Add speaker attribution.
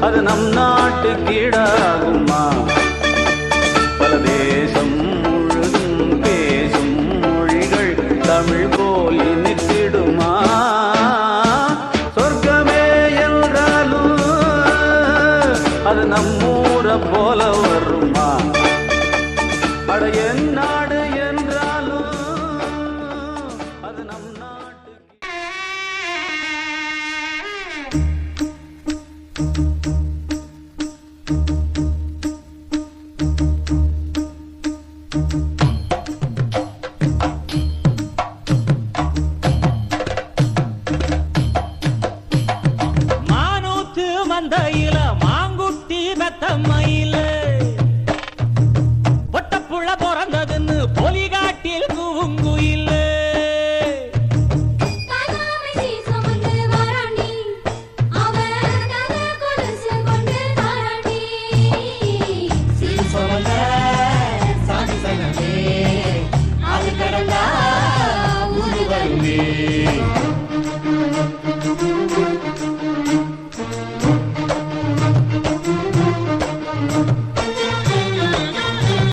Speaker 1: அது நம் நாட்டு கீழாகுமா? பல தேசம் முழுதும் பேசும் மொழிகள் தமிழ் போல் இனித்திடுமா சொர்க்கமே என்றாலும் அது நம் ஊரை போல வருமா? அட என் நாடு என்றாலும் அது நம் நாட்டு
Speaker 2: மந்தையில மாங்குட்டி பெத்தம்மையில பொட்டப்புள்ள பிறந்ததுன்னு பொலிகாட்டில் கூங்குயில
Speaker 3: Thank you.